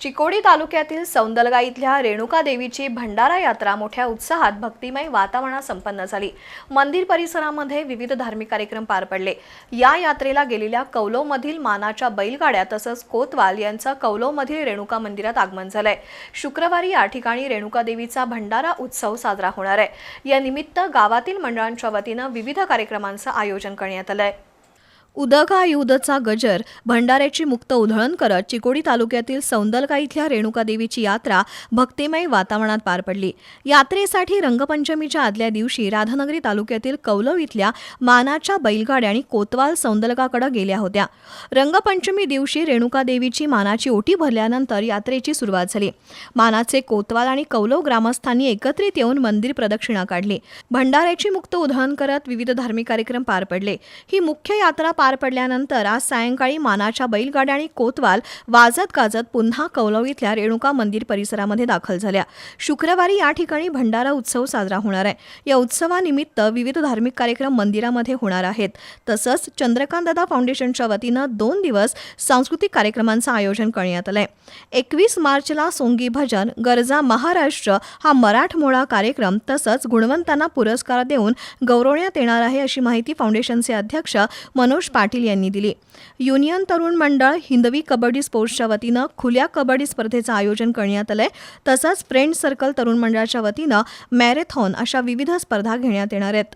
चिकोडी तालुक्यातील सौंदलगा इथल्या रेणुका देवीची भंडारा यात्रा मोठ्या उत्साहात भक्तिमय वातावरणात संपन्न झाली. मंदिर परिसरामध्ये विविध धार्मिक कार्यक्रम पार पडले. या यात्रेला गेलेल्या कौलोमधील मानाच्या बैलगाड्या तसंच कोतवाल यांचं कौलोमधील रेणुका मंदिरात आगमन झालंय. शुक्रवारी या ठिकाणी रेणुका देवीचा भंडारा उत्सव साजरा होणार आहे. या निमित्त गावातील मंडळांच्या वतीनं विविध कार्यक्रमांचं आयोजन करण्यात आलं आहे उदका युदचा गजर भंडाऱ्याची मुक्त उधळण करत चिकोडी तालुक्यातील सौंदलगा इथल्या रेणुका देवीची यात्रा भक्तिमय वातावरणात पार पडली. यात्रेसाठी रंगपंचमीच्या आदल्या दिवशी राधानगरी तालुक्यातील कौलव इथल्या मानाच्या बैलगाड्या आणि कोतवाल सौंदलकाकडे गेल्या होत्या. रंगपंचमी दिवशी रेणुका देवीची मानाची ओटी भरल्यानंतर यात्रेची सुरुवात झाली. मानाचे कोतवाल आणि कौलव ग्रामस्थांनी एकत्रित येऊन मंदिर प्रदक्षिणा काढली. भंडाऱ्याची मुक्त उधळण करत विविध धार्मिक कार्यक्रम पार पडले. ही मुख्य यात्रा पार पडल्यानंतर आज सायंकाळी मानाच्या बैलगाड्या आणि कोतवाल वाजत गाजत पुन्हा कौलव इथल्या रेणुका मंदिर परिसरामध्ये दाखल झाल्या. शुक्रवारी या ठिकाणी भंडारा उत्सव साजरा होणार आहे. या उत्सवानिमित्त विविध धार्मिक कार्यक्रम मंदिरामध्ये होणार आहेत. तसंच चंद्रकांतदादा फाउंडेशनच्या वतीनं दोन दिवस सांस्कृतिक कार्यक्रमांचं आयोजन करण्यात आलंय. एकवीस मार्चला सोंगी भजन गरजा महाराष्ट्र हा मराठमोळा कार्यक्रम तसंच गुणवंतांना पुरस्कार देऊन गौरवण्यात येणार आहे अशी माहिती फाउंडेशनचे अध्यक्ष मनोज पाटील यांनी दिली. युनियन तरुण मंडळ हिंदवी कबड्डी स्पोर्ट्सच्या वतीनं खुल्या कबड्डी स्पर्धेचं आयोजन करण्यात आलंय. तसंच फ्रेंड सर्कल तरुण मंडळाच्या वतीनं मॅरेथॉन अशा विविध स्पर्धा घेण्यात येणार आहेत.